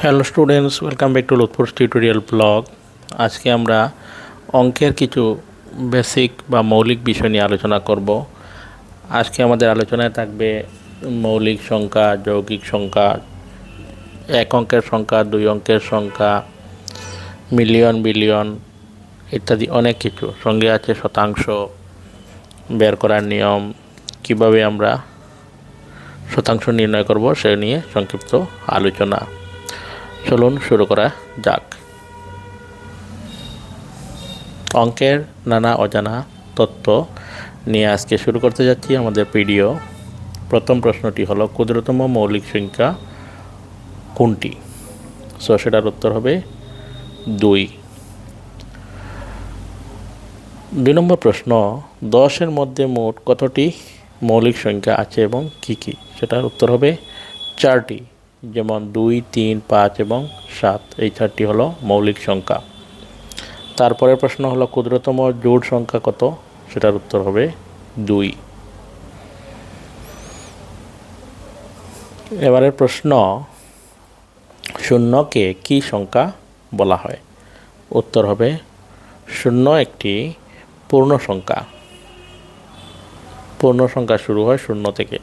Hello students welcome back to Lokpur tutorial blog আজকে আমরা অঙ্কের কিছু বেসিক বা মৌলিক বিষয় নিয়ে আলোচনা করব। আজকে আমাদের আলোচনায় থাকবে মৌলিক সংখ্যা, যৌগিক সংখ্যা, এক অঙ্কের সংখ্যা, দুই অঙ্কের সংখ্যা মিলিয়ন বিলিয়ন ইত্যাদি অনেক কিছু। সঙ্গে আছে শতাংশ, বের করার নিয়ম, কীভাবে আমরা শতাংশ নির্ণয় করব সে নিয়ে সংক্ষিপ্ত আলোচনা। চলুন শুরু করা যাক। অঙ্কের নানা অজানা তত্ত্ব নিয়ে আজকে শুরু করতে যাচ্ছি আমাদের ভিডিও প্রথম প্রশ্নটি হলো, ক্ষুদ্রতম মৌলিক সংখ্যা কোনটি? সো সেটার উত্তর হবে দুই। দুই নম্বর প্রশ্ন, দশের মধ্যে মোট কতটি মৌলিক সংখ্যা আছে এবং কী কী? সেটার উত্তর হবে চারটি। যেমন দুই, তিন, পাঁচ এবং সাত। এই চারটি হলো মৌলিক সংখ্যা। তারপরের প্রশ্ন হলো, ক্ষুদ্রতম জোড় সংখ্যা কত? সেটার উত্তর হবে দুই। এবারের প্রশ্ন, শূন্যকে কি সংখ্যা বলা হয়? উত্তর হবে, শূন্য একটি পূর্ণ সংখ্যা। পূর্ণ সংখ্যা শুরু হয় শূন্য থেকে।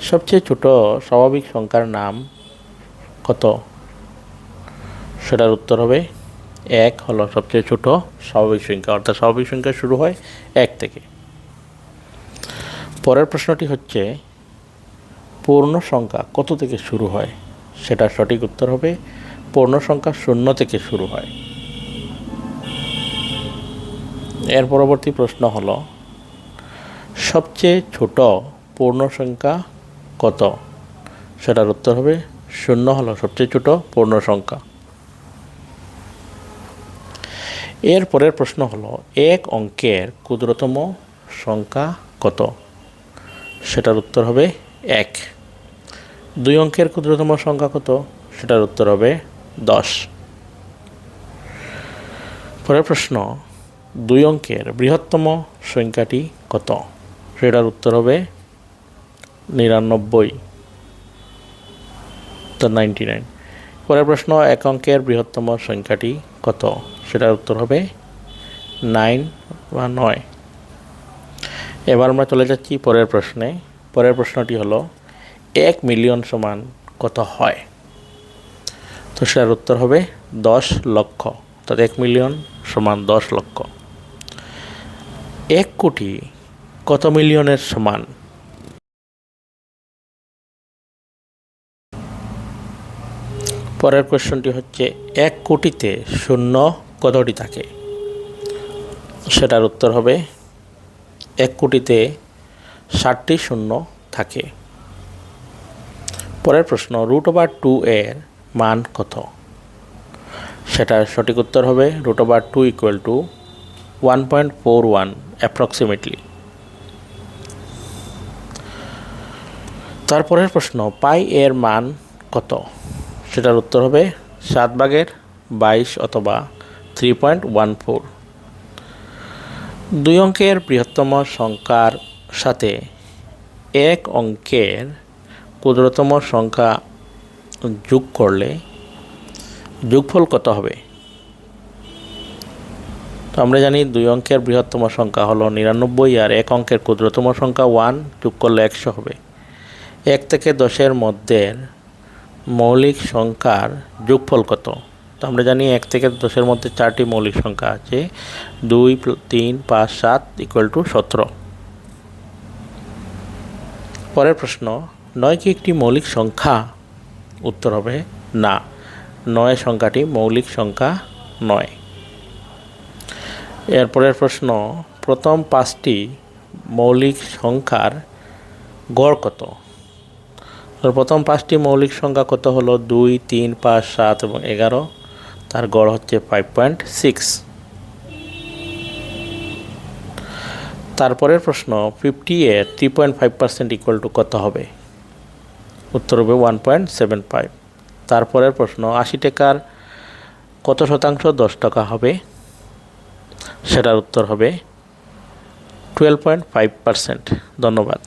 সবচেয়ে ছোট স্বাভাবিক সংখ্যার নাম কত? সেটার উত্তর হবে এক হলো সবচেয়ে ছোট, স্বাভাবিক সংখ্যা। অর্থাৎ স্বাভাবিক সংখ্যা শুরু হয় এক থেকে। পরের প্রশ্নটি হচ্ছে, পূর্ণ সংখ্যা কত থেকে শুরু হয়? সেটা সঠিক উত্তর হবে, পূর্ণ সংখ্যা শূন্য থেকে শুরু হয়। এর পরবর্তী প্রশ্ন হলো, সবচেয়ে ছোট পূর্ণ সংখ্যা কত? সেটার উত্তর হবে শূন্য হলো সবচেয়ে ছোট পূর্ণ সংখ্যা। এর পরের প্রশ্ন হলো, এক অঙ্কের ক্ষুদ্রতম সংখ্যা কত? সেটার উত্তর হবে এক। দুই অঙ্কের ক্ষুদ্রতম সংখ্যা কত? সেটার উত্তর হবে দশ। পরের প্রশ্ন, দুই অঙ্কের বৃহত্তম সংখ্যাটি কত? সেটার উত্তর হবে নিরানব্বই। তো নাইনটি নাইন পরের প্রশ্ন, এক অঙ্কের বৃহত্তম সংখ্যাটি কত? সেটার উত্তর হবে নাইন বা নয়। এবার আমরা চলে যাচ্ছি পরের প্রশ্নে। পরের প্রশ্নটি হলো, এক মিলিয়ন সমান কত হয়? তো সেটার উত্তর হবে দশ লক্ষ। অর্থাৎ এক মিলিয়ন সমান দশ লক্ষ। এক কোটি কত মিলিয়নের সমান? পরের কোয়েশ্চনটি হচ্ছে, এক কোটিতে শূন্য কতটি থাকে? সেটার উত্তর হবে, এক কোটিতে ষাটটি শূন্য থাকে। পরের প্রশ্ন রুট ওভার টু এর মান কত? সেটার সঠিক উত্তর হবে root over two equal to one point four one approximately তারপরের প্রশ্ন পাই এর মান কত? সেটার উত্তর হবে সাত ভাগের বাইশ অথবা থ্রি পয়েন্ট ওয়ান ফোর দুই অঙ্কের বৃহত্তম সংখ্যার সাথে এক অঙ্কের ক্ষুদ্রতম সংখ্যা যোগ করলে যোগফল কত হবে? তো আমরা জানি দুই অঙ্কের বৃহত্তম সংখ্যা হলো নিরানব্বই আর এক অঙ্কের ক্ষুদ্রতম সংখ্যা ওয়ান যোগ করলে একশো হবে। এক থেকে দশের মধ্যে মৌলিক সংখ্যার যোগফল কত? তো আমরা জানি এক থেকে দশের মধ্যে চারটি মৌলিক সংখ্যা আছে। দুই তিন, পাঁচ, সাত ইকুয়াল টু সতেরো। পরের প্রশ্ন, নয় কি একটি মৌলিক সংখ্যা? উত্তর হবে না। নয় সংখ্যাটি মৌলিক সংখ্যা নয়। এরপরের প্রশ্ন, প্রথম পাঁচটি মৌলিক সংখ্যার গড় কত? প্রথম পাঁচটি মৌলিক সংখ্যা কত হলো? দুই, তিন, পাঁচ, সাত এবং এগারো। তার গড় হচ্ছে ফাইভ পয়েন্ট সিক্স তারপরের প্রশ্ন fifty a three point five percent equal to কত হবে? উত্তর হবে ওয়ান পয়েন্ট সেভেন ফাইভ তারপরের প্রশ্ন, আশি টাকার কত শতাংশ দশ টাকা হবে? সেটার উত্তর হবে টুয়েলভ পয়েন্ট ফাইভ পার্সেন্ট ধন্যবাদ।